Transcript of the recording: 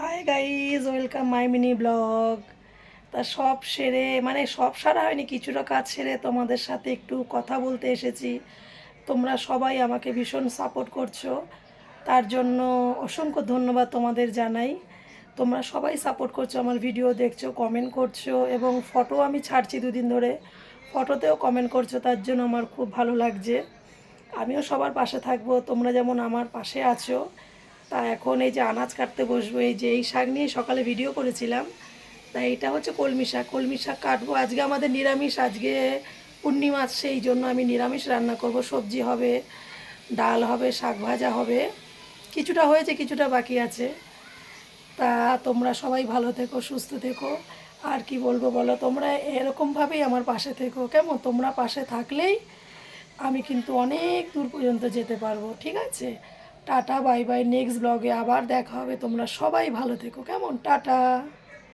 Hi guys welcome my mini blog তা সব সেরে মানে সব সারা হয়নি, কিছুটা কাজ সেরে তোমাদের সাথে একটু কথা বলতে এসেছি। তোমরা সবাই আমাকে ভীষণ সাপোর্ট করছ। তার জন্য অসংখ্য ধন্যবাদ তোমাদের জানাই। তোমরা সবাই সাপোর্ট করছ, আমার ভিডিও দেখছ কমেন্ট করছ এবং ফটো আমি ছাড়ছি দুদিন ধরে। ফটোতেও কমেন্ট করছ, তার জন্য আমার খুব ভালো লাগছে। আমিও সবার পাশে থাকব, তোমরা যেমন আমার পাশে আছো। তা এখন এই যে আনাজ কাটতে বসবো, এই যে এই শাক নিয়ে সকালে ভিডিও করেছিলাম। তা এটা হচ্ছে কলমি শাক। কলমি শাক কাটবো। আজকে আমাদের নিরামিষ, আজকে পূর্ণিমা, সেই জন্য আমি নিরামিষ রান্না করব। সবজি হবে, ডাল হবে, শাক ভাজা হবে। কিছুটা হয়েছে, কিছুটা বাকি আছে। তা তোমরা সবাই ভালো থেকো, সুস্থ থেকো। আর কি বলব বলো, তোমরা এরকমভাবেই আমার পাশে থেকো, কেমন? তোমরা পাশে থাকলেই আমি কিন্তু অনেক দূর পর্যন্ত যেতে পারব, ঠিক আছে? টাটা বাই বাই নেক্সট ব্লগে আবার দেখা হবে। তোমরা সবাই ভালো থেকো। কেমন? টাটা।